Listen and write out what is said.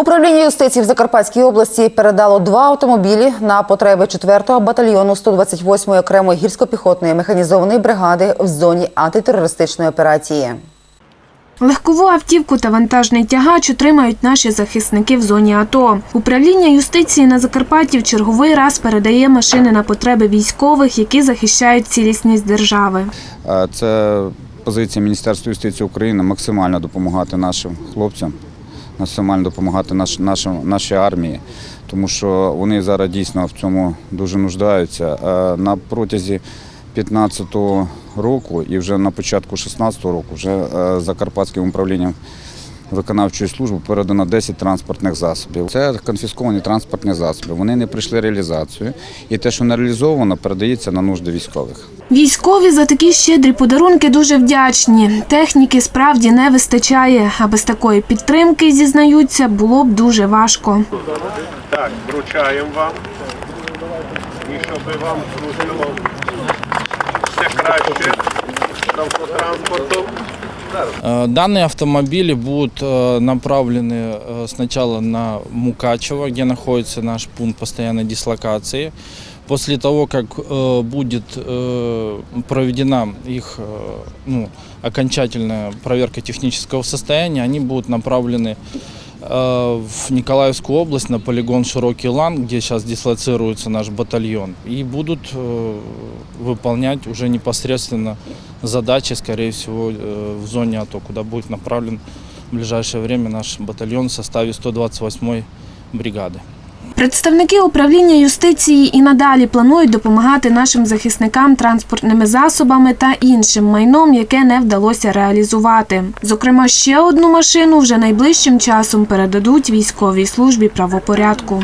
Управління юстиції в Закарпатській області передало два автомобілі на потреби 4-го батальйону 128-ї окремої гірсько-піхотної механізованої бригади в зоні антитерористичної операції. Легкову автівку та вантажний тягач отримають наші захисники в зоні АТО. Управління юстиції на Закарпатті в черговий раз передає машини на потреби військових, які захищають цілісність держави. Е, Це позиція Міністерства юстиції України максимально допомагати нашим хлопцям, максимально допомагати наш, нашим, нашій армії, тому що вони зараз дійсно в цьому дуже нуждаються. На протязі 15-го року і вже на початку 16-го року вже е, Закарпатським управлінням виконавчої служби передано 10 транспортних засобів. Це конфісковані транспортні засоби. Вони не прийшли реалізацію, і те, що не реалізовано, передається на нужди військових. Військові за такі щедрі подарунки дуже вдячні. Техніки справді не вистачає, а без такої підтримки, зізнаються, було б дуже важко. Так, вручаємо вам. І щоб вам служило все краще. Э, Данные автомобили будут э, направлены э, сначала на Мукачево, где находится наш пункт постоянной дислокации. После того, как э, будет э, проведена их э, ну, окончательная проверка технического состояния, они будут направлены э, в Николаевскую область на полигон Широкий Лан, где сейчас дислоцируется наш батальон, и будут э, выполнять уже непосредственно задачи, скорее всего, э, в зоне АТО, куда будет направлен в ближайшее время наш батальон в составе 128-й бригады. Представники управління юстиції і надалі планують допомагати нашим захисникам транспортними засобами та іншим майном, яке не вдалося реалізувати. Зокрема, ще одну машину вже найближчим часом передадуть військовій службі правопорядку.